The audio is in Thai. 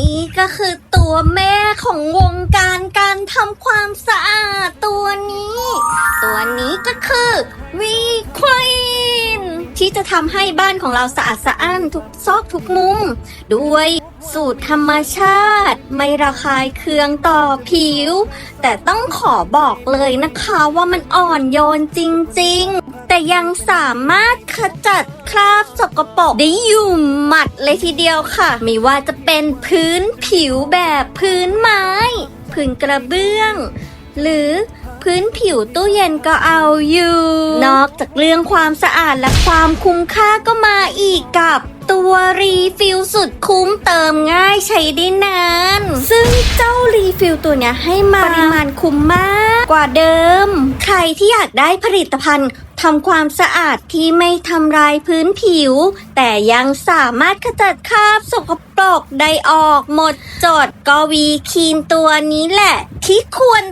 นี่ก็คือตัวแม่ของวงการการทำความสะอาดตัวนี้ ตัวนี้ก็คือวีควีนที่จะทำให้บ้านของเราสะอาดสะอ้านทุกซอกทุกมุม ด้วยสูตรธรรมชาติ ไม่ระคายเคืองต่อผิว แต่ต้องขอบอกเลยนะคะว่ามันอ่อนโยนจริงๆ แต่ยังสามารถขจัดคราบ กปรกได้อยู่หมัดเลยทีเดียวค่ะ ไม่ว่าจะเป็นพื้นผิวแบบพื้นไม้ พื้นกระเบื้อง หรือพื้นผิวตู้เย็นก็เอาอยู่ นอกจากเรื่องความสะอาดและความคุ้มค่าก็มาอีกกับตัวรีฟิลสุดคุ้มเติมง่ายใช้ได้นาน ซึ่งเจ้ารีฟิลตัวเนี้ยให้มาปริมาณคุ้มมากกว่าเดิม ใครที่อยากได้ผลิตภัณฑ์ ทำความสะอาดที่ไม่ทำลายพื้นผิว แต่ยังสามารถขจัดคราบสกปรกได้ออกหมดจดก็วีคีนตัวนี้แหละ ที่ควร